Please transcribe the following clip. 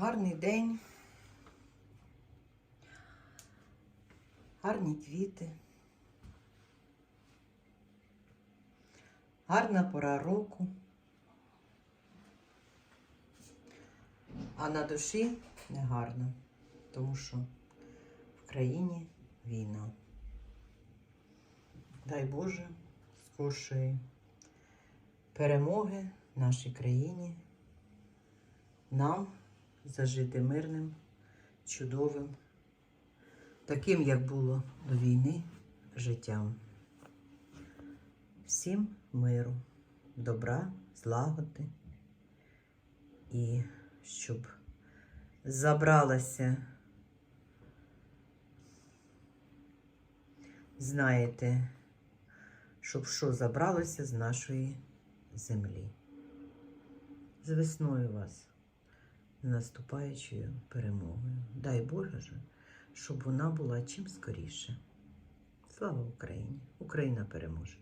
Гарний день. Гарні квіти. Гарна пора року. А на душі не гарно, тому що в країні війна. Дай Боже, скоршої перемоги нашій країні, нам зажити мирним, чудовим, таким, як було до війни, життям. Всім миру, добра, злагоди і щоб забралася, знаєте, щоб що забралося з нашої землі. З весною вас, наступаючою перемогою. Дай Боже, же, щоб вона була чим скоріше. Слава Україні! Україна переможе!